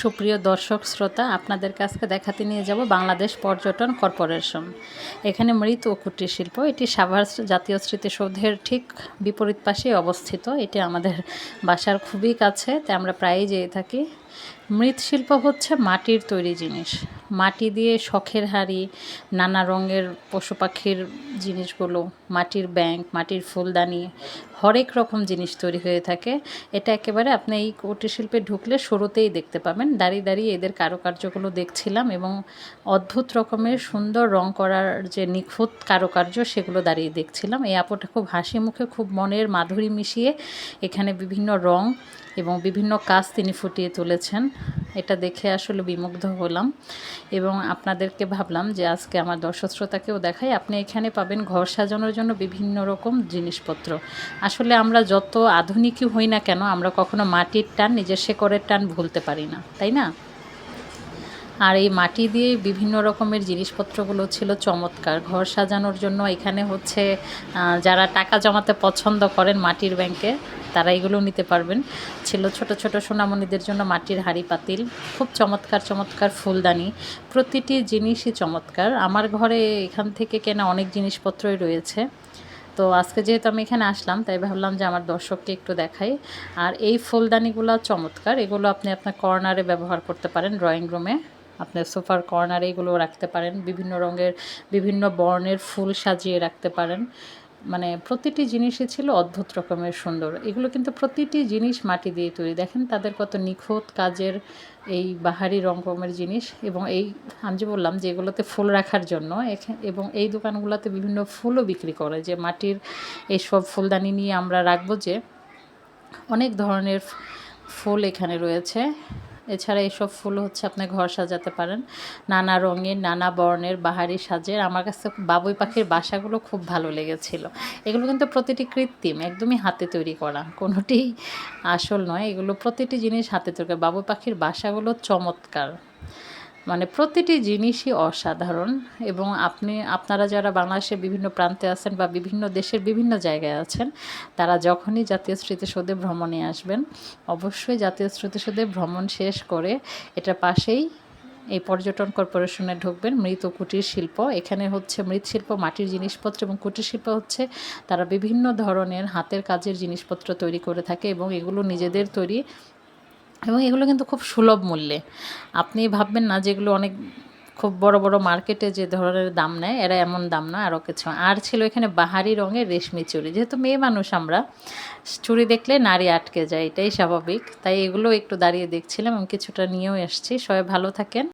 সুপ্রিয় দর্শক, শ্রোতা আপনাদের কাছে দেখাতে নিয়ে যাব বাংলাদেশ পর্যটন কর্পোরেশন। এখানে মৃত ও কুটির শিল্প, এটি সাভার জাতীয় স্মৃতিসৌধের ঠিক বিপরীত পাশে অবস্থিত। এটি আমাদের বাসার খুবই কাছে, তাই আমরা প্রায়ই যেয়ে থাকি। মৃৎশিল্প হচ্ছে মাটির তৈরি জিনিস। মাটি দিয়ে শখের হাড়ি, নানা রঙের পশু পাখির জিনিসগুলো, মাটির ব্যাংক, মাটির ফুলদানি, হরেক রকম জিনিস তৈরি হয়ে থাকে। এটা একেবারে আপনি এই কুটির শিল্পে ঢুকলে শুরুতেই দেখতে পাবেন। দাঁড়িয়ে দাঁড়িয়ে এদের কারুকার্যগুলো দেখছিলাম এবং অদ্ভুত রকমের সুন্দর রং করার যে নিখুঁত কারুকার্য সেগুলো দাঁড়িয়ে দেখছিলাম। এই আপুটা খুব হাসি মুখে, খুব মনের মাধুরী মিশিয়ে এখানে বিভিন্ন রং এবং বিভিন্ন কাজ তিনি ফুটিয়ে তুলেছেন। এটা দেখে আসলে বিমুগ্ধ হলাম এবং আপনাদেরকে ভাবলাম যে আজকে আমার দর্শক শ্রোতাকেও দেখাই। আপনি এখানে পাবেন ঘর সাজানোর জন্য বিভিন্ন রকম জিনিসপত্র। আসলে আমরা যত আধুনিকই হই না কেন, আমরা কখনো মাটির টান, নিজের শেকড়ের টান ভুলতে পারি না, তাই না? আর এই মাটি দিয়ে বিভিন্ন রকমের জিনিসপত্রগুলো ছিল চমৎকার। ঘর সাজানোর জন্য এখানে হচ্ছে যারা টাকা জমাতে পছন্দ করেন মাটির ব্যাংকে, তারা এগুলো নিতে পারবেন। ছিল ছোট ছোট সোনামণিদের জন্য মাটির হাঁড়ি পাতিল, খুব চমৎকার চমৎকার ফুলদানি। প্রতিটি জিনিসই চমৎকার। আমার ঘরে এখান থেকে কেনা অনেক জিনিসপত্রই রয়েছে। তো আজকে যেহেতু আমি এখানে আসলাম, তাই ভাবলাম যে আমার দর্শককে একটু দেখাই। আর এই ফুলদানিগুলো চমৎকার। এগুলো আপনি আপনার কর্নারে ব্যবহার করতে পারেন, ড্রয়িং রুমে। আপনার সোফার কর্নারে এগুলো রাখতে পারেন। বিভিন্ন রঙের, বিভিন্ন বর্ণের ফুল সাজিয়ে রাখতে পারেন। মানে প্রতিটি জিনিসই ছিল অদ্ভুত রকমের সুন্দর। এগুলো কিন্তু প্রতিটি জিনিস মাটি দিয়ে তৈরি। দেখেন তাদের কত নিখুঁত কাজের এই বাহারি রকমের জিনিস এবং এই আমি যে বললাম যে এগুলোতে ফুল রাখার জন্য এবং এই দোকানগুলোতে বিভিন্ন ফুলও বিক্রি করে যে মাটির এইসব ফুলদানি নিয়ে আমরা রাখব যে অনেক ধরনের ফুল এখানে রয়েছে। এছাড়া এসব ফুল হচ্ছে আপনি ঘর সাজাতে পারেন। নানা রঙের, নানা বর্ণের, বাহারি সাজের। আমার কাছে বাবুই পাখির বাসাগুলো খুব ভালো লেগেছিল। এগুলো কিন্তু প্রতিটি কৃত্রিম, একদমই হাতে তৈরি করা। কোনোটি আসল নয়, এগুলো প্রতিটি জিনিস হাতে তৈরি করা। বাবুই পাখির বাসাগুলো চমৎকার। মানে প্রতিটি জিনিসই অসাধারণ এবং আপনি, আপনারা যারা বাংলাদেশের বিভিন্ন প্রান্তে আছেন বা বিভিন্ন দেশের বিভিন্ন জায়গায় আছেন, তারা যখনই জাতীয় স্মৃতিসৌধে ভ্রমণে আসবেন, অবশ্যই জাতীয় স্মৃতিসৌধে ভ্রমণ শেষ করে এটার পাশেই এই পর্যটন কর্পোরেশনে ঢুকবেন, মৃত কুটির শিল্প। এখানে হচ্ছে মৃৎশিল্প মাটির জিনিসপত্র এবং কুটির শিল্প হচ্ছে তারা বিভিন্ন ধরনের হাতের কাজের জিনিসপত্র তৈরি করে থাকে এবং এগুলো নিজেদের তৈরি এবং এগুলো কিন্তু খুব সুলভ মূল্যে। আপনি ভাববেন না যেগুলো অনেক খুব বড় বড় মার্কেটে যে ধরনের দাম নেয়, এরা এমন দাম না, আরও কিছু। আর ছিল এখানে বাহারি রঙের রেশমি চুড়ি। যেহেতু মেয়ে মানুষ আমরা, চুড়ি দেখলে নারী আটকে যায়, এটাই স্বাভাবিক। তাই এগুলো একটু দাঁড়িয়ে দেখছিলাম এবং কিছুটা নিয়েও এসছি। সবাই ভালো থাকেন।